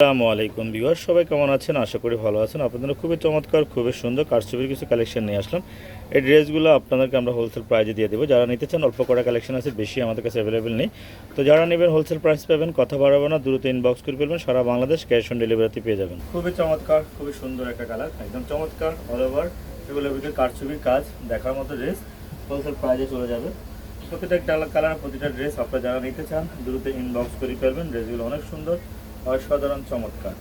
আসসালামু আলাইকুম ভিউয়ার সবাই কেমন আছেন? আশা করি ভালো আছেন। আপনাদের খুবই চমৎকার, খুবই সুন্দর কারচুপির কিছু কালেকশন নিয়ে আসলাম। এই ড্রেসগুলো আপনাদেরকে আমরা হোলসেল প্রাইজে দিয়ে দেবো। যারা নিতে চান, অল্প কটা কালেকশন আছে, বেশি আমাদের কাছে অ্যাভেলেবেল নেই। তো যারা নেবেন হোলসেল প্রাইস পাবেন, কথা বাড়াবো না, দ্রুত ইনবক্স করে ফেলবেন, সারা বাংলাদেশ ক্যাশ অন ডেলিভারিতে পেয়ে যাবেন। খুবই চমৎকার, খুবই সুন্দর একটা কালার একদম চমৎকার অল ওভার এগুলোর ভিতরে কারচুপির কাজ, দেখার মতো ড্রেস হোলসেল প্রাইজে চলে যাবে। প্রতিটা কালার প্রতিটা ড্রেস আপনারা যারা নিতে চান, দ্রুত ইনবক্স করে ফেলবেন ড্রেসগুলো অনেক সুন্দর। অসাধারণ চমৎকার।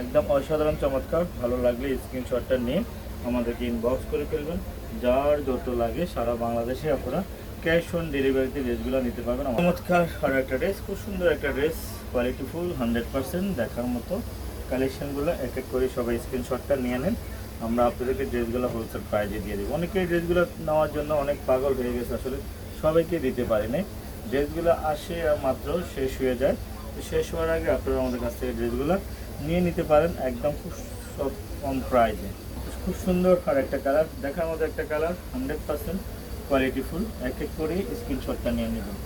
একদম অসাধারণ চমৎকার। ভালো লাগলে স্ক্রিনশটটা নিয়ে আমাদেরকে ইনবক্স করে ফেলবেন। যার যত লাগে সারা বাংলাদেশে আপনারা ক্যাশ অন ডেলিভারিতে ড্রেসগুলো নিতে পারবেন। চমৎকার আর একটা ড্রেস খুব সুন্দর একটা dress quality full hundred percent দেখার মতো কালেকশনগুলো এক এক করে সবাই স্ক্রিনশটটা নিয়ে নেন। আমরা আপনাদেরকে ড্রেসগুলো হোলসেল প্রাইজে দিয়ে দেবো। অনেকে ড্রেসগুলো নেওয়ার জন্য অনেক পাগল হয়ে গেছে, আসলে সবাইকে দিতে পারি নাই ড্রেসগুলো আসে মাত্র শেষ হয়ে যায়। শেষ হওয়ার আগে আপনারা আমাদের কাছ থেকে ড্রেসগুলো নিয়ে নিতে পারেন, একদম খুব সব কম প্রাইজে খুব সুন্দর আর একটা কালার, দেখার মতো একটা কালার হান্ড্রেড পার্সেন্ট কোয়ালিটিফুল এক এক করে স্ক্রিনশটটা নিয়ে নেবেন।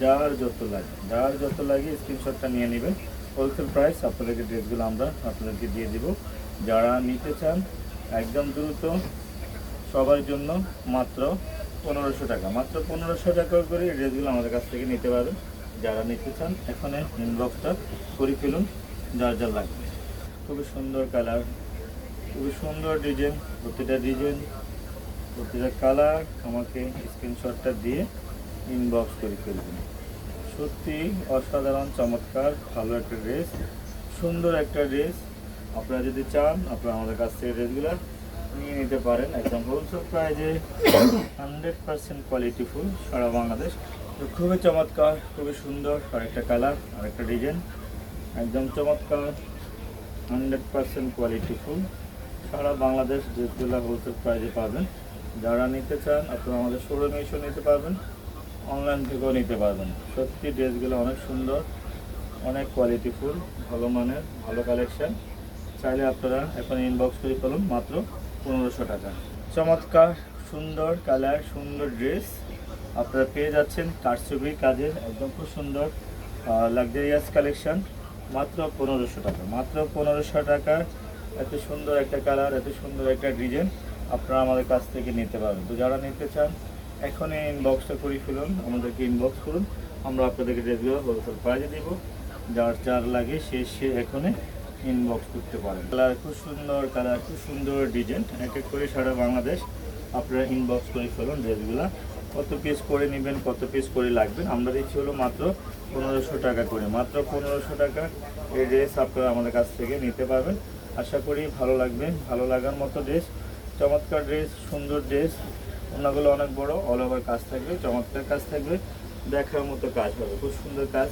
যার যত লাগে, যার যত লাগে স্ক্রিনশটটা নিয়ে নেবেন। হোলসেল প্রাইস আপনাদেরকে ড্রেসগুলো আমরা আপনাদেরকে দিয়ে দিব। যারা নিতে চান, একদম দ্রুত সবার জন্য মাত্র পনেরোশো টাকা। মাত্র পনেরোশো টাকা করে ড্রেসগুলো আমাদের কাছ থেকে নিতে পারবেন। যারা নিতে চান এখানে ইনবক্সটা করে ফেলুন যার যা লাগবে। খুবই সুন্দর কালার খুবই সুন্দর ডিজাইন প্রতিটা ডিজাইন প্রতিটা কালার আমাকে স্ক্রিনশটটা দিয়ে ইনবক্স করে ফেলবেন। সত্যি অসাধারণ, চমৎকার, ভালো একটা ড্রেস সুন্দর একটা ড্রেস আপনারা যদি চান, আপনারা আমাদের কাছ থেকে ড্রেসগুলো নিয়ে নিতে পারেন। একদম হোলসেল প্রাইজে হান্ড্রেড পার্সেন্ট কোয়ালিটিফুল সারা বাংলাদেশ। তো খুবই চমৎকার, খুবই সুন্দর আরেকটা কালার, আরেকটা ডিজাইন। একদম চমৎকার, হান্ড্রেড পার্সেন্ট কোয়ালিটিফুল সারা বাংলাদেশ ড্রেসগুলো হোলসেল প্রাইজে পাবেন, যারা নিতে চান আপনারা আমাদের শোরুমে এসেও নিতে পারবেন অনলাইন থেকেও নিতে পারবেন। সত্যি ড্রেসগুলো অনেক সুন্দর, অনেক কোয়ালিটি ফুল, ভালো মানের, ভালো কালেকশন চাইলে আপনারা এখন ইনবক্স করে ফেলুন, মাত্র পনেরোশো টাকা। চমৎকার, সুন্দর কালার সুন্দর ড্রেস আপনারা পেয়ে যাচ্ছেন কারচুপি কাজের একদম খুব সুন্দর লাক্সারিয়াস কালেকশন মাত্র পনেরোশো টাকা। মাত্র পনেরোশো টাকা, এত সুন্দর একটা কালার এত সুন্দর একটা ডিজাইন আপনারা আমাদের কাছ থেকে নিতে পারবেন। তো যারা নিতে চান, এখনই ইনবক্সটা করে ফেলুন, আমাদেরকে ইনবক্স করুন, আমরা আপনাদেরকে ড্রেসগুলো হোলসেল প্রাইজে দেবো। যার যার লাগে সে সে এখনই ইনবক্স করতে পারেন কালার খুব সুন্দর কালার খুব সুন্দর ডিজাইন এক এক করে সারা বাংলাদেশ আপনারা ইনবক্স করে ফেলুন ড্রেসগুলো কত পিস করে নেবেন, কত পিস করে লাগবেন, আমরা দিচ্ছি হলো মাত্র পনেরোশো টাকা করে। মাত্র পনেরোশো টাকা এই ড্রেস আপনারা আমাদের কাছ থেকে নিতে পারবেন। আশা করি ভালো লাগবে, ভালো লাগার মতো ড্রেস চমৎকার ড্রেস সুন্দর ড্রেস ওনাগুলো অনেক বড় অল ওভার কাজ থাকবে, চমৎকার কাজ থাকবে, দেখার মতো কাজ হবে। খুব সুন্দর কাজ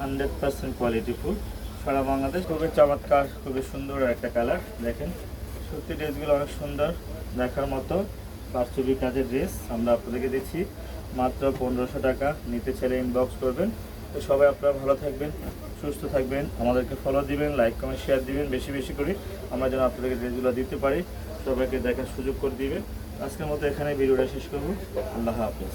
হান্ড্রেড পার্সেন্ট কোয়ালিটি ফুল। সারা বাংলাদেশ খুবই চমৎকার, খুবই সুন্দর একটা কালার দেখেন। সত্যি ড্রেসগুলো অনেক সুন্দর, দেখার মতো। কারচুপি কাজের ড্রেস আমরা আপনাদেরকে দিচ্ছি। মাত্র পনেরোশো টাকা। নিতে ছেলে ইনবক্স করবেন। তো সবাই আপনারা ভালো থাকবেন, সুস্থ থাকবেন। আমাদেরকে ফলো দিবেন লাইক কমেন্ট শেয়ার দিবেন বেশি বেশি করে। আমরা যেন আপনাদেরকে ড্রেসগুলো দিতে পারি, সবাইকে দেখার সুযোগ করে দিবেন আজকের মতো এখানে ভিডিওটা শেষ করব। আল্লাহ হাফেজ।